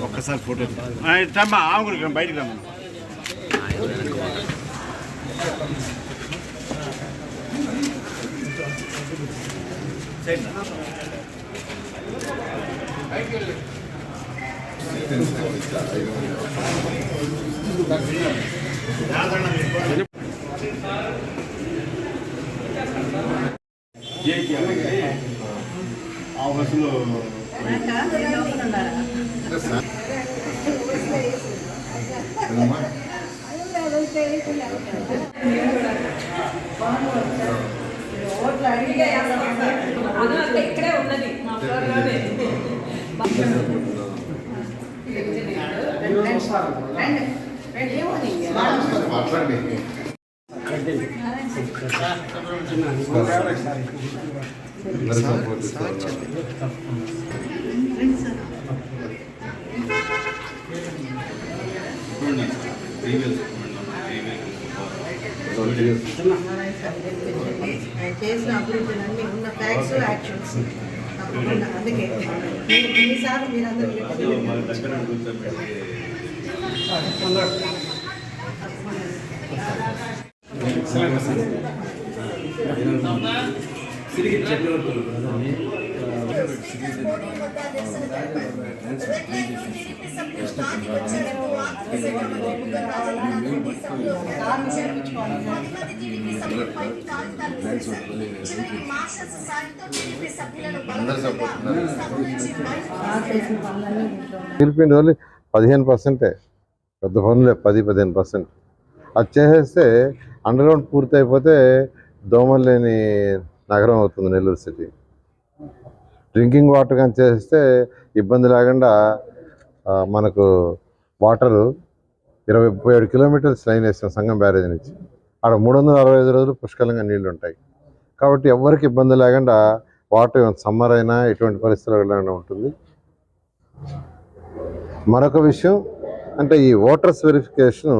ఒక్కసారి ఫోటో రమ్మా ఆవుగురికి బయటికి రమ్మా ఆ ఇక్కడే ఉన్నది మా చేసిన అభివృద్ధులన్నీ ఉన్న ఫ్యాక్ట్స్ యాక్షన్స్ అందుకే మీరు ఎన్నిసార్లు మీరందరూ చేసిన పనులన్నీ ఇంట్లో ఉన్నాయి. గెలిపిన రోజులు పదిహేను పర్సెంటే పెద్ద పనులే పది పదిహేను పర్సెంట్ అది చేసేస్తే అండర్గ్రౌండ్ పూర్తి అయిపోతే దోమలు లేని నగరం అవుతుంది నెల్లూరు సిటీ. డ్రింకింగ్ వాటర్ కానీ చేస్తే ఇబ్బంది లేకుండా మనకు వాటరు ఇరవై ముప్పై ఏడు కిలోమీటర్స్ లైన్ వేస్తాం సంఘం బ్యారేజ్ నుంచి. ఆడ మూడు వందల అరవై ఐదు రోజులు పుష్కలంగా నీళ్ళు ఉంటాయి కాబట్టి ఎవరికి ఇబ్బంది లేకుండా వాటర్ సమ్మర్ అయినా ఎటువంటి పరిస్థితుల్లో ఉంటుంది. మరొక విషయం అంటే ఈ ఓటర్స్ వెరిఫికేషన్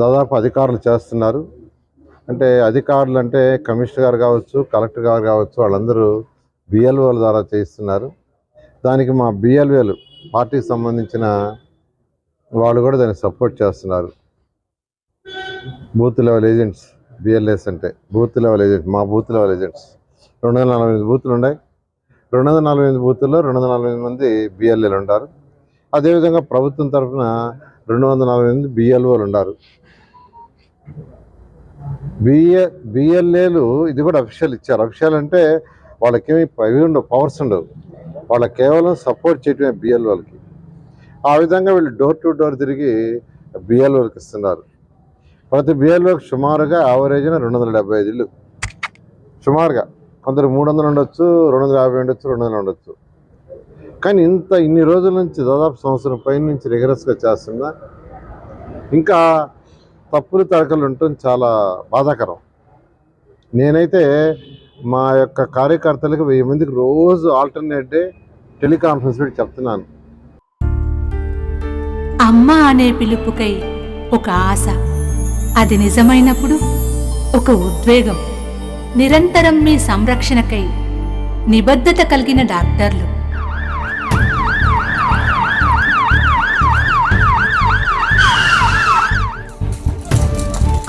దాదాపు అధికారులు చేస్తున్నారు. అంటే అధికారులు అంటే కమిషనర్ గారు కావచ్చు కలెక్టర్ గారు కావచ్చు వాళ్ళందరూ బిఎల్ఓల ద్వారా చేయిస్తున్నారు. దానికి మా బిఎల్ఓలు పార్టీకి సంబంధించిన వాళ్ళు కూడా దాన్ని సపోర్ట్ చేస్తున్నారు. బూత్ లెవెల్ ఏజెంట్స్ బిఎల్ఎస్ అంటే బూత్ లెవెల్ ఏజెంట్స్ మా బూత్ లెవెల్ ఏజెంట్స్. రెండు వందల నలభై ఎనిమిది బూతులు ఉన్నాయి. రెండు వందల నలభై ఎనిమిది బూతుల్లో రెండు వందల నలభై ఎనిమిది మంది బిఎల్ఏలు ఉంటారు అదేవిధంగా ప్రభుత్వం తరఫున రెండు వందల నలభై ఎనిమిది బిఎల్ఓలు ఉన్నారు. బిఏ బిఎల్ఏలు ఇది కూడా అఫీషియల్ ఇచ్చారు. అఫీషియల్ అంటే వాళ్ళకేమి ఇవి ఉండవు పవర్స్ ఉండవు. వాళ్ళకి కేవలం సపోర్ట్ చేయటమే బిఎల్ఓలకి ఆ విధంగా వీళ్ళు డోర్ టు డోర్ తిరిగి బిఎల్ఓలకి ఇస్తున్నారు. ప్రతి బిఎల్ఓకి సుమారుగా యావరేజ్న రెండు వందల డెబ్బై ఐదు ఇళ్ళు సుమారుగా కొందరు మూడు వందలు ఉండొచ్చు రెండు వందల యాభై ఉండొచ్చు రెండు వందలు ఉండొచ్చు. కానీ ఇంత ఇన్ని రోజుల నుంచి దాదాపు సంవత్సరం పైన నుంచి రిగరస్గా చేస్తున్నా. ఇంకా తప్పులు తడకలు ఉండటం చాలా బాధాకరం. నేనైతే మా యొక్క కార్యకర్తలకు వెయ్యి మందికి రోజు ఆల్టర్నేట్ డే టెలికాన్ఫరెన్స్ పెట్టి చెప్తున్నాను. అమ్మ అనే పిలుపుకై ఒక ఆశ. అది నిజమైనప్పుడు ఒక ఉద్వేగం. నిరంతరం మీ సంరక్షణకై నిబద్ధత కలిగిన డాక్టర్లు.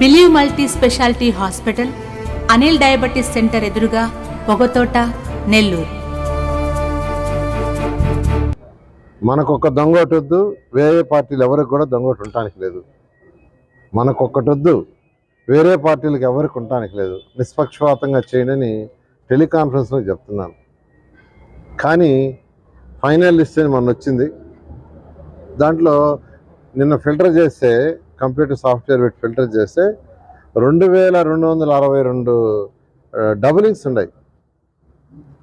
Believe multi speciality hospital Anil diabetes centre ఎదురుగా పొగతోట నెల్లూరు. మనకొక దొంగటొద్దు వేరే పార్టీలు ఎవరికి కూడా దొంగోటు ఉండటానికి లేదు. మనకొక్కటొద్దు వేరే పార్టీలకు ఎవరికి ఉండటానికి లేదు. నిష్పక్షపాతంగా చేయడని టెలికాన్ఫరెన్స్లో చెప్తున్నాను. కానీ ఫైనల్ లిస్ట్ అని మొన్న వచ్చింది దాంట్లో నిన్న ఫిల్టర్ చేస్తే కంప్యూటర్ సాఫ్ట్వేర్ పెట్టి ఫిల్టర్ చేస్తే రెండు వేల రెండు వందల అరవై రెండు డబులింగ్స్ ఉన్నాయి.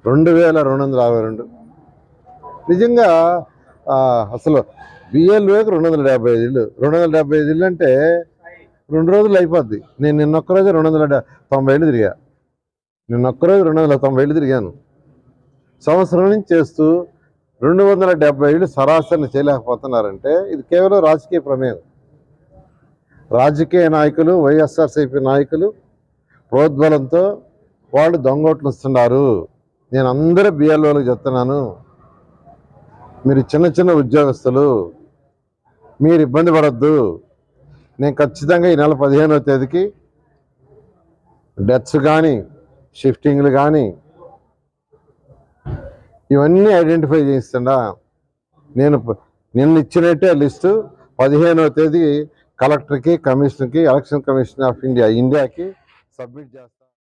రెండు వేల రెండు వందల అరవై రెండు. నిజంగా అసలు బిఎల్ఓకి రెండు వందల డెబ్బై ఐదు ఇళ్ళు. రెండు వందల డెబ్బై ఐదు ఇళ్ళు అంటే రెండు రోజులు అయిపోద్ది. నేను నిన్న ఒక్కరోజు రెండు వందల తొంభై ఏళ్ళు తిరిగా. నిన్న ఒక్కరోజు రెండు వందల తొంభై ఏళ్ళు తిరిగాను. సంవత్సరం నుంచి చేస్తూ రెండు వందల డెబ్బై ఏళ్ళు సరాసరిని చేయలేకపోతున్నారంటే ఇది కేవలం రాజకీయ ప్రమేయం. రాజకీయ నాయకులు వైఎస్ఆర్సీపీ నాయకులు ప్రోద్బలంతో వాళ్ళు దొంగోట్లు ఇస్తున్నారు నేను అందరూ బిఎల్ఓలకు చెప్తున్నాను. మీరు చిన్న చిన్న ఉద్యోగస్తులు మీరు ఇబ్బంది పడద్దు. నేను ఖచ్చితంగా ఈ నెల పదిహేనవ తేదీకి డెత్స్ కానీ షిఫ్టింగ్లు కానీ ఇవన్నీ ఐడెంటిఫై చేయిస్తుండా నేను నిన్న ఇచ్చినట్టే లిస్టు పదిహేనవ తేదీ కలెక్టర్కి కమిషనర్కి ఎలక్షన్ కమిషన్ ఆఫ్ ఇండియా ఇండియాకి సబ్మిట్ చేస్తా